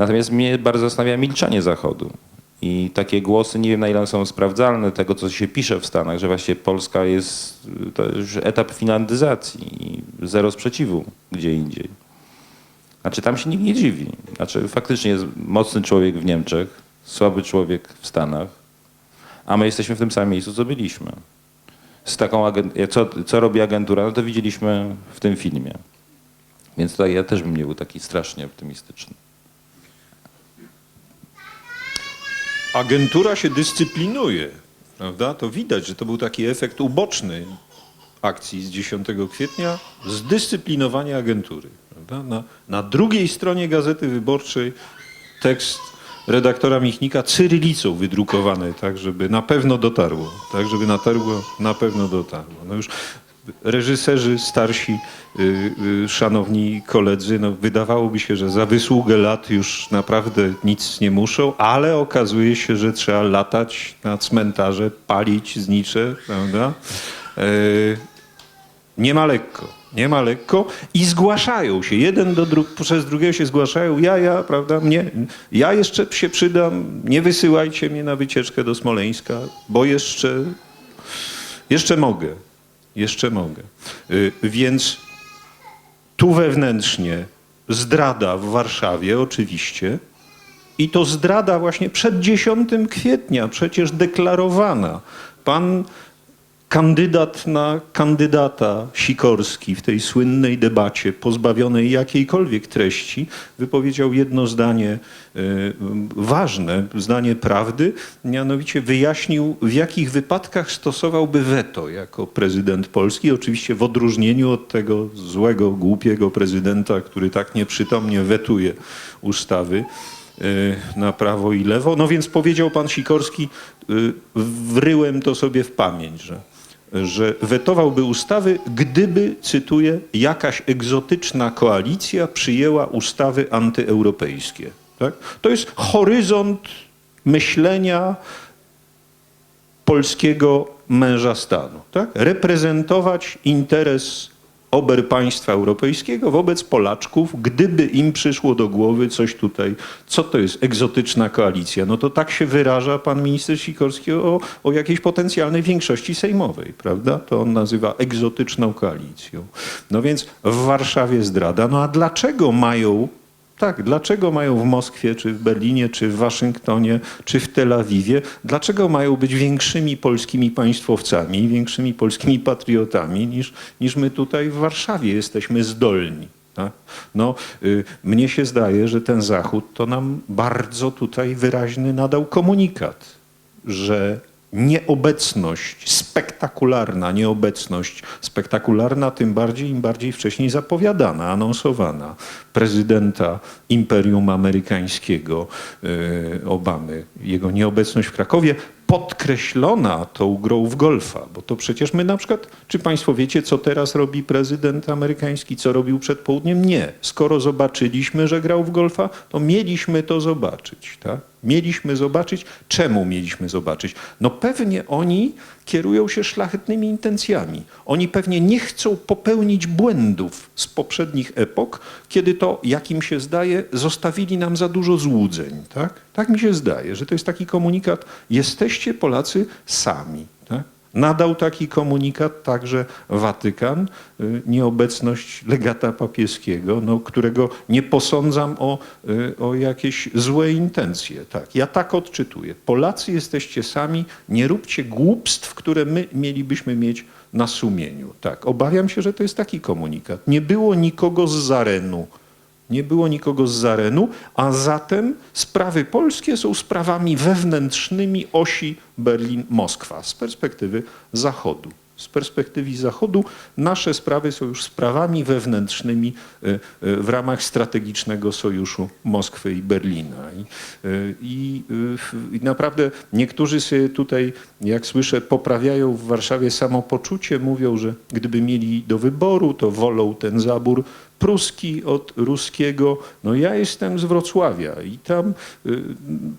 Natomiast mnie bardzo zastanawia milczenie Zachodu. I takie głosy, nie wiem na ile są sprawdzalne, tego co się pisze w Stanach, że właśnie Polska jest, to już etap finlandyzacji i zero sprzeciwu gdzie indziej. Znaczy tam się nikt nie dziwi. Znaczy faktycznie jest mocny człowiek w Niemczech, słaby człowiek w Stanach, a my jesteśmy w tym samym miejscu, co byliśmy. Z taką co, co robi agentura, no to widzieliśmy w tym filmie. Więc tutaj ja też bym nie był taki strasznie optymistyczny. Agentura się dyscyplinuje, prawda? To widać, że to był taki efekt uboczny akcji z 10 kwietnia, zdyscyplinowanie agentury. Prawda? Na, na drugiej stronie Gazety Wyborczej tekst redaktora Michnika cyrylicą wydrukowany, tak żeby na pewno dotarło, tak żeby natarło, na pewno dotarło. No już reżyserzy starsi, y, y, szanowni koledzy, no wydawałoby się, że za wysługę lat już naprawdę nic nie muszą, ale okazuje się, że trzeba latać na cmentarze, palić znicze, prawda? Y, nie ma lekko. Nie ma lekko i zgłaszają się. Jeden do dru- przez drugiego się zgłaszają. Ja, ja, prawda? Mnie, ja jeszcze się przydam. Nie wysyłajcie mnie na wycieczkę do Smoleńska, bo jeszcze, jeszcze mogę. Jeszcze mogę. Y, Więc tu wewnętrznie zdrada w Warszawie oczywiście. I to zdrada właśnie przed 10 kwietnia, przecież deklarowana. Pan kandydat na kandydata Sikorski w tej słynnej debacie, pozbawionej jakiejkolwiek treści, wypowiedział jedno zdanie y, ważne, zdanie prawdy, mianowicie wyjaśnił, w jakich wypadkach stosowałby weto jako prezydent Polski, oczywiście w odróżnieniu od tego złego, głupiego prezydenta, który tak nieprzytomnie wetuje ustawy y, na prawo i lewo. No więc powiedział pan Sikorski, y, wryłem to sobie w pamięć, że, że wetowałby ustawy, gdyby, cytuję, jakaś egzotyczna koalicja przyjęła ustawy antyeuropejskie. Tak? To jest horyzont myślenia polskiego męża stanu. Tak? Reprezentować interes ober państwa europejskiego wobec Polaczków, gdyby im przyszło do głowy coś tutaj, co to jest egzotyczna koalicja, no to tak się wyraża pan minister Sikorski o, o jakiejś potencjalnej większości sejmowej, prawda? To on nazywa egzotyczną koalicją. No więc w Warszawie zdrada. No a dlaczego mają tak, dlaczego mają w Moskwie, czy w Berlinie, czy w Waszyngtonie, czy w Tel Awiwie, dlaczego mają być większymi polskimi państwowcami, większymi polskimi patriotami niż, niż my tutaj w Warszawie jesteśmy zdolni? Tak? No, y, mnie się zdaje, że ten Zachód to nam bardzo tutaj wyraźny nadał komunikat, że nieobecność, spektakularna nieobecność, spektakularna tym bardziej, im bardziej wcześniej zapowiadana, anonsowana prezydenta Imperium Amerykańskiego y, Obamy, jego nieobecność w Krakowie, podkreślona tą grą w golfa, bo to przecież my na przykład, czy państwo wiecie, co teraz robi prezydent amerykański, co robił przed południem? Nie. Skoro zobaczyliśmy, że grał w golfa, to mieliśmy to zobaczyć, tak? Mieliśmy zobaczyć. Czemu mieliśmy zobaczyć? No pewnie oni kierują się szlachetnymi intencjami. Oni pewnie nie chcą popełnić błędów z poprzednich epok, kiedy to, jak im się zdaje, zostawili nam za dużo złudzeń. Tak, tak mi się zdaje, że to jest taki komunikat, jesteście Polacy sami. Nadał taki komunikat także Watykan, y, nieobecność legata papieskiego, no, którego nie posądzam o, y, o jakieś złe intencje. Tak, ja tak odczytuję. Polacy jesteście sami, nie róbcie głupstw, które my mielibyśmy mieć na sumieniu. Tak, obawiam się, że to jest taki komunikat. Nie było nikogo z Zarenu. Nie było nikogo z Zarenu, a zatem sprawy polskie są sprawami wewnętrznymi osi Berlin-Moskwa z perspektywy Zachodu. Z perspektywy Zachodu nasze sprawy są już sprawami wewnętrznymi y, y, w ramach strategicznego sojuszu Moskwy i Berlina. I, y, i, i naprawdę niektórzy sobie tutaj, jak słyszę, poprawiają w Warszawie samopoczucie, mówią, że gdyby mieli do wyboru, to wolą ten zabór pruski od ruskiego. No ja jestem z Wrocławia i tam y,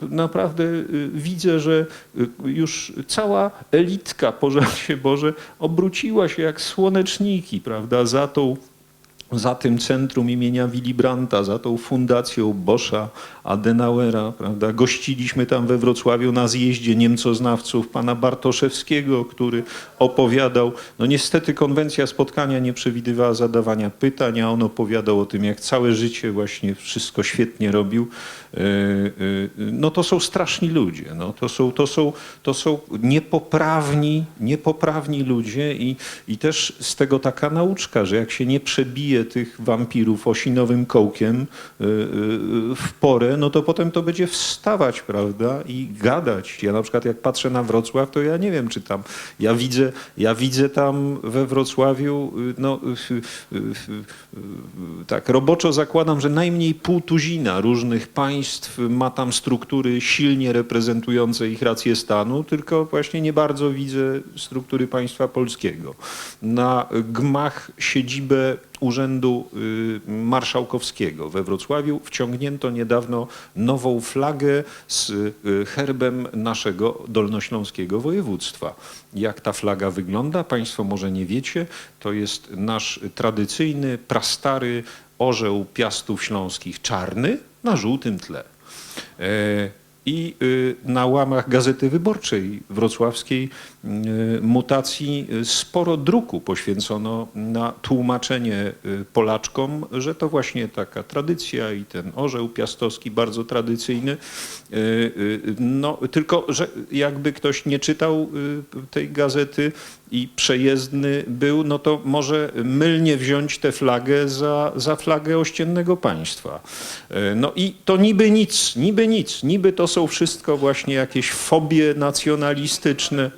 naprawdę y, widzę, że y, już cała elitka, pożal się Boże, obróciła się jak słoneczniki, prawda, za tą za tym centrum imienia Willy Brandta, za tą fundacją Boscha, Adenauera, prawda? Gościliśmy tam we Wrocławiu na zjeździe niemcoznawców pana Bartoszewskiego, który opowiadał, no niestety konwencja spotkania nie przewidywała zadawania pytań, a on opowiadał o tym, jak całe życie właśnie wszystko świetnie robił. Yy, yy, No to są straszni ludzie, no to są, to są, to są niepoprawni, niepoprawni ludzie i, i też z tego taka nauczka, że jak się nie przebije tych wampirów osinowym kołkiem yy, yy, w porę, no to potem to będzie wstawać, prawda, i gadać. Ja na przykład jak patrzę na Wrocław, to ja nie wiem, czy tam, ja widzę, ja widzę tam we Wrocławiu, no tak roboczo zakładam, że najmniej pół tuzina różnych państw ma tam struktury silnie reprezentujące ich rację stanu, tylko właśnie nie bardzo widzę struktury państwa polskiego. Na gmach siedzibę Urzędu y, Marszałkowskiego we Wrocławiu wciągnięto niedawno nową flagę z y, herbem naszego dolnośląskiego województwa. Jak ta flaga wygląda, Państwo może nie wiecie, to jest nasz tradycyjny, prastary orzeł piastów śląskich czarny na żółtym tle. I y, na łamach Gazety Wyborczej Wrocławskiej y, mutacji y, sporo druku poświęcono na tłumaczenie Polaczkom, że to właśnie taka tradycja i ten orzeł piastowski bardzo tradycyjny. No, tylko, że jakby ktoś nie czytał tej gazety i przejezdny był, no to może mylnie wziąć tę flagę za, za flagę ościennego państwa. E, No i to niby nic, niby nic, niby to są wszystko właśnie jakieś fobie nacjonalistyczne.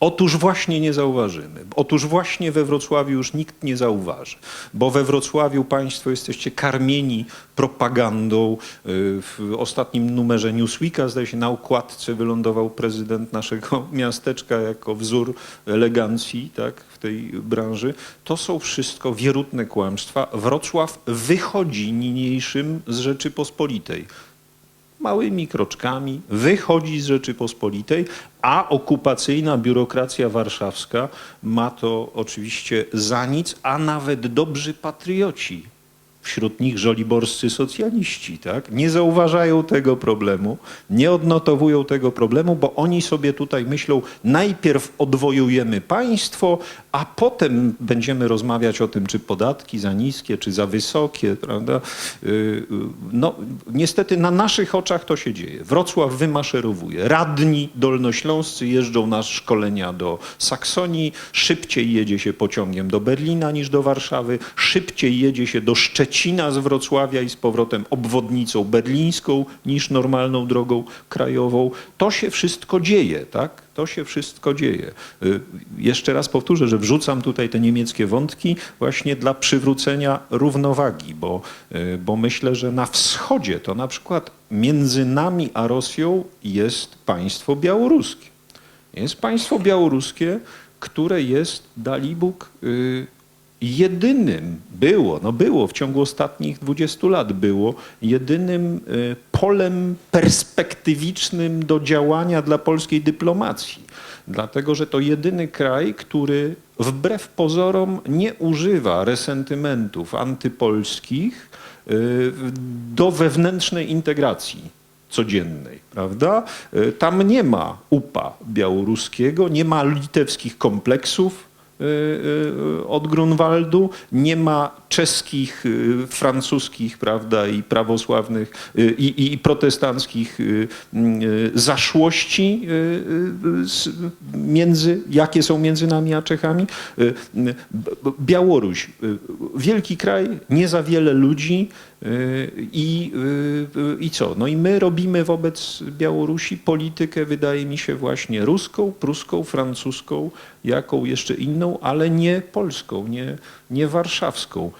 Otóż właśnie nie zauważymy. Otóż właśnie we Wrocławiu już nikt nie zauważy, bo we Wrocławiu Państwo jesteście karmieni propagandą. Y, W ostatnim numerze Newsweeka, zdaje się, na układce wylądował prezydent naszego miasteczka jako wzór elegancji tak, w tej branży. To są wszystko wierutne kłamstwa. Wrocław wychodzi niniejszym z Rzeczypospolitej małymi kroczkami wychodzi z Rzeczypospolitej, a okupacyjna biurokracja warszawska ma to oczywiście za nic, a nawet dobrzy patrioci, wśród nich żoliborscy socjaliści, tak? nie zauważają tego problemu, nie odnotowują tego problemu, bo oni sobie tutaj myślą, najpierw odwojujemy państwo, a potem będziemy rozmawiać o tym, czy podatki za niskie, czy za wysokie, prawda? Yy, yy, No, niestety na naszych oczach to się dzieje. Wrocław wymaszerowuje. Radni dolnośląscy jeżdżą na szkolenia do Saksonii, szybciej jedzie się pociągiem do Berlina niż do Warszawy, szybciej jedzie się do Szczecina z Wrocławia i z powrotem obwodnicą berlińską niż normalną drogą krajową. To się wszystko dzieje, tak? To się wszystko dzieje. Y, Jeszcze raz powtórzę, że wrzucam tutaj te niemieckie wątki właśnie dla przywrócenia równowagi, bo, y, bo myślę, że na wschodzie to na przykład między nami a Rosją jest państwo białoruskie. Jest państwo białoruskie, które jest, Dalibóg, y, jedynym, było, no było w ciągu ostatnich 20 lat, było jedynym y, polem perspektywicznym do działania dla polskiej dyplomacji. Dlatego, że to jedyny kraj, który wbrew pozorom nie używa resentymentów antypolskich y, do wewnętrznej integracji codziennej, prawda? Y, Tam nie ma upa białoruskiego, nie ma litewskich kompleksów od Grunwaldu, nie ma czeskich, y, francuskich, prawda, i prawosławnych, y, i, i protestanckich y, y, zaszłości y, y, między, jakie są między nami a Czechami. Y, y, Białoruś, y, wielki kraj, nie za wiele ludzi, y, i, y, y, I co? No i my robimy wobec Białorusi politykę, wydaje mi się, właśnie ruską, pruską, francuską, jaką jeszcze inną, ale nie polską, nie, nie warszawską.